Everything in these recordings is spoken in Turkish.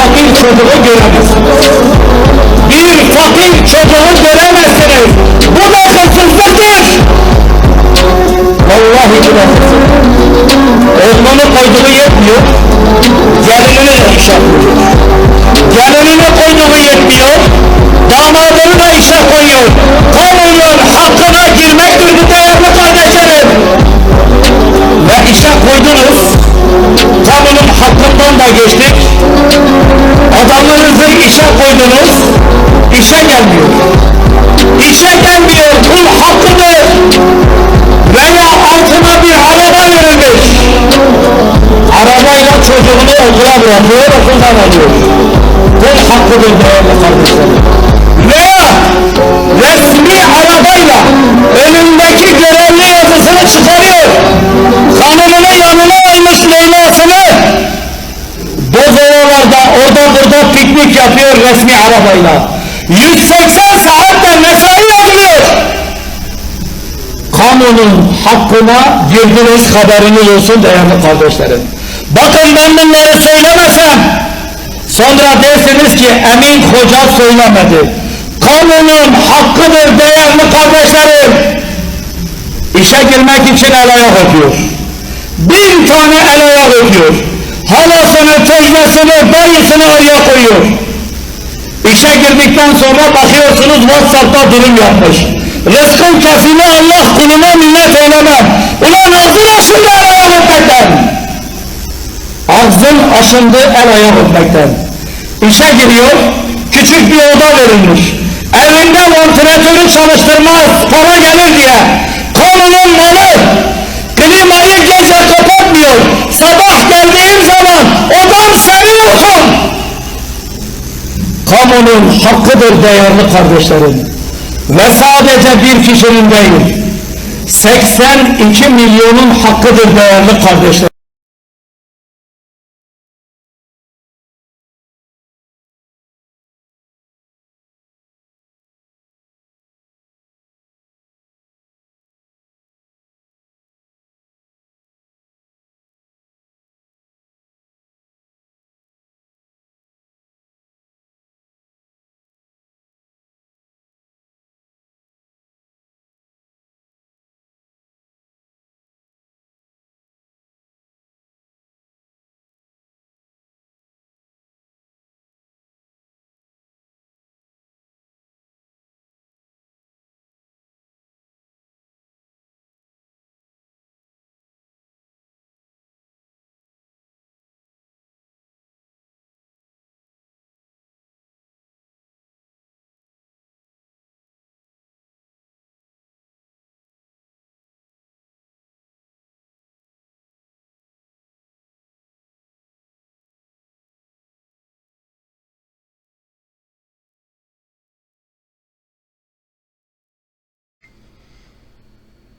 fakir çocuğu göremezsiniz. Bir fakir çocuğu göremezsiniz. Bu da hırsızlıktır. Vallahi hırsızlık. Oğlunu koyduğu yetmiyor. Gelinini de işe koyuyor. Gelinini koyduğu yetmiyor. Damadını da işe koyuyor. Kamunun gelmiyor. İşe gelmiyor. Kul hakkıdır. Veya altına bir araba verilmiş. Arabayla çocuğunu okula bırakıyor, okuldan alıyor. Kul hakkıdır değerli kardeşlerim. Veya resmi arabayla önündeki görevli yazısını çıkarıyor. Hanımını yanına almış Leyla'sını. Bozovalarda orada burada piknik yapıyor resmi arabayla. 180 saatte mesai yapıyor. Kamunun hakkına girdiniz haberiniz olsun değerli kardeşlerim. Bakın ben bunları söylemesem sonra dersiniz ki Emin Hoca söylemedi. Kamunun hakkıdır değerli kardeşlerim. İşe girmek için el ayak öpüyor. Bin tane el ayak öpüyor. Halasını, teyzesini, dayısını araya koyuyor. İşe girdikten sonra bakıyorsunuz WhatsApp'ta durum yapmış. Rızkın kefili Allah kuluna minnet eylemem. Ulan ağzın aşındı el ayak öpmekten. Ağzın aşındı el ayak öpmekten. İşe giriyor, küçük bir oda verilmiş. Evinde vantilatörü çalıştırmaz, para gelir diye. Konunun malı, klimayı gece kapatmıyor. Kamunun hakkıdır değerli kardeşlerim. Ve sadece bir kişinin değil, 82 milyonun hakkıdır değerli kardeşlerim.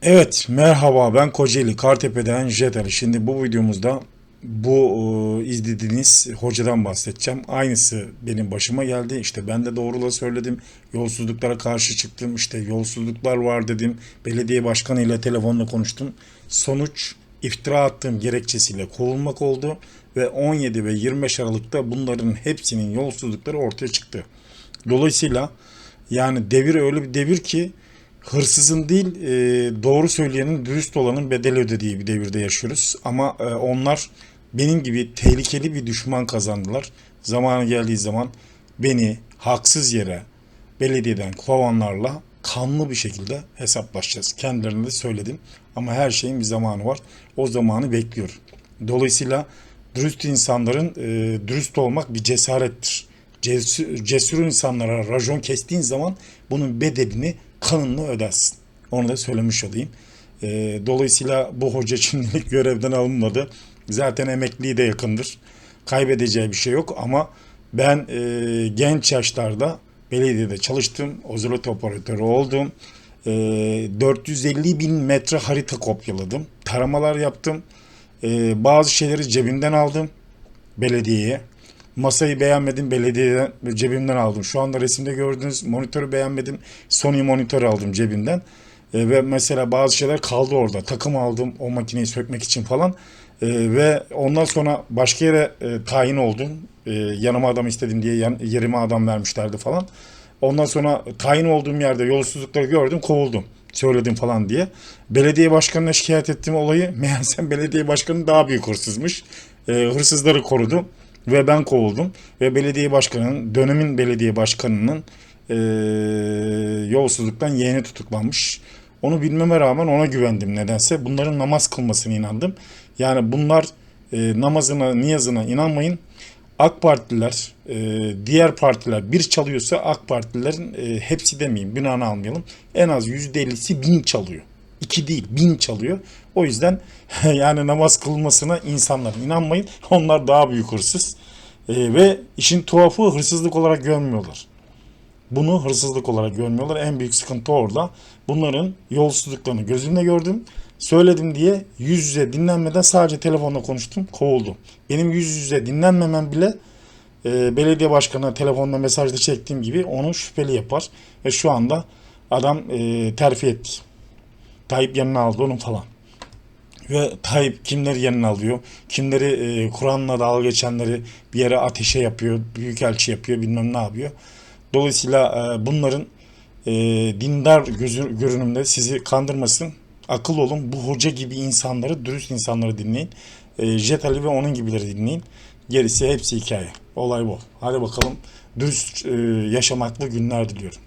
Evet, merhaba ben Kocaeli Kartepe'den Jet Ali. Şimdi bu videomuzda bu e, izlediğiniz hocadan bahsedeceğim. Aynısı benim başıma geldi. İşte ben de doğruluğu söyledim. Yolsuzluklara karşı çıktım. İşte yolsuzluklar var dedim. Belediye başkanıyla telefonla konuştum. Sonuç iftira attığım gerekçesiyle kovulmak oldu. Ve 17 ve 25 Aralık'ta bunların hepsinin yolsuzlukları ortaya çıktı. Dolayısıyla yani devir öyle bir devir ki hırsızın değil e, doğru söyleyenin dürüst olanın bedel ödediği bir devirde yaşıyoruz. Ama e, onlar benim gibi tehlikeli bir düşman kazandılar. Zamanı geldiği zaman beni haksız yere belediyeden kovanlarla kanlı bir şekilde hesaplaşacağız. Kendilerine de söyledim. Ama her şeyin bir zamanı var. O zamanı bekliyor. Dolayısıyla dürüst insanların e, dürüst olmak bir cesarettir. Cesur, cesur insanlara rajon kestiğin zaman bunun bedelini kanınla ödersin. Onu da söylemiş olayım. E, dolayısıyla bu hoca şimdilik görevden alınmadı. Zaten emekliye de yakındır. Kaybedeceği bir şey yok ama ben e, genç yaşlarda belediyede çalıştım. Ozelot operatörü oldum. E, 450 bin metre harita kopyaladım. Taramalar yaptım. E, bazı şeyleri cebimden aldım belediyeye. Masayı beğenmedim belediyeden cebimden aldım. Şu anda resimde gördüğünüz monitörü beğenmedim. Sony monitör aldım cebimden. E, ve mesela bazı şeyler kaldı orada. Takım aldım o makineyi sökmek için falan. ve ondan sonra başka yere e, tayin oldum. E, yanıma adam istedim diye yan, yerime adam vermişlerdi falan. Ondan sonra tayin olduğum yerde yolsuzlukları gördüm, kovuldum. Söyledim falan diye. Belediye başkanına şikayet ettiğim olayı meğersem belediye başkanı daha büyük hırsızmış. E, hırsızları korudu ve ben kovuldum. Ve belediye başkanının, dönemin belediye başkanının e, yolsuzluktan yeğeni tutuklanmış. Onu bilmeme rağmen ona güvendim nedense. Bunların namaz kılmasına inandım. Yani bunlar e, namazına, niyazına inanmayın. AK Partililer, e, diğer partiler bir çalıyorsa AK Partililerin e, hepsi demeyeyim, günahını almayalım. En az %50'si bin çalıyor. İki değil, bin çalıyor. O yüzden yani namaz kılmasına insanlar inanmayın. Onlar daha büyük hırsız. E, ve işin tuhafı hırsızlık olarak görmüyorlar. Bunu hırsızlık olarak görmüyorlar. En büyük sıkıntı orada. Bunların yolsuzluklarını gözümle gördüm. Söyledim diye yüz yüze dinlenmeden sadece telefonla konuştum, kovuldum. Benim yüz yüze dinlenmemem bile e, belediye başkanına telefonla mesajda çektiğim gibi onu şüpheli yapar. Ve şu anda adam e, terfi etti. Tayyip yanına aldı onu falan. Ve Tayyip kimleri yanına alıyor, kimleri e, Kur'an'la dalga geçenleri bir yere ateşe yapıyor, büyükelçi yapıyor, bilmem ne yapıyor. Dolayısıyla e, bunların e, dindar gözü, görünümde sizi kandırmasın. Akıl olun bu hoca gibi insanları, dürüst insanları dinleyin. E, Jet Ali ve onun gibileri dinleyin. Gerisi hepsi hikaye. Olay bu. Hadi bakalım dürüst e, yaşamaklı günler diliyorum.